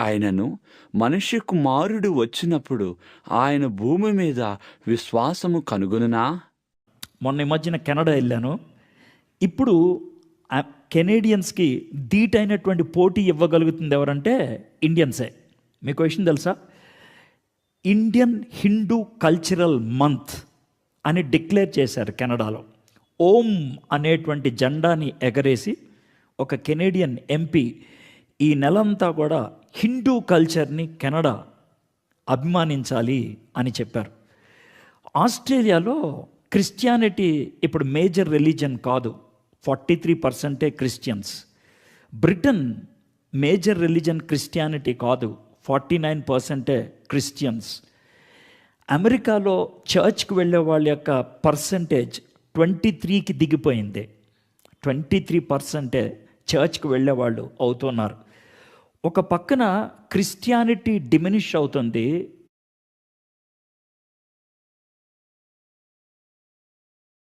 ఆయనను మనుష్య కుమారుడు వచ్చినప్పుడు ఆయన భూమి మీద విశ్వాసము కనుగొనునా? మొన్న ఈ మధ్యన కెనడా వెళ్ళాను. ఇప్పుడు కెనేడియన్స్కి దీటైనటువంటి పోటీ ఇవ్వగలుగుతుంది ఎవరంటే ఇండియన్సే. మీకు విషయం తెలుసా? ఇండియన్ హిందూ కల్చరల్ మంత్ అని డిక్లేర్ చేశారు కెనడాలో. ఓం అనేటువంటి జెండాని ఎగరేసి ఒక కెనేడియన్ ఎంపీ ఈ నెలంతా కూడా హిందూ కల్చర్ని కెనడా అభిమానించాలి అని చెప్పారు. ఆస్ట్రేలియాలో క్రిస్టియానిటీ ఇప్పుడు మేజర్ రిలీజన్ కాదు. ఫార్టీ త్రీ పర్సెంటే Christians. Britain major religion Christianity కాదు. ఫార్టీ నైన్ పర్సెంటే క్రిస్టియన్స్. అమెరికాలో చర్చ్కి వెళ్ళే వాళ్ళ యొక్క పర్సంటేజ్ ట్వంటీ త్రీకి దిగిపోయింది. ట్వంటీ త్రీ పర్సెంటే చర్చ్కి వెళ్ళేవాళ్ళు అవుతున్నారు. ఒక పక్కన క్రిస్టియానిటీ డిమినిష్ అవుతుంది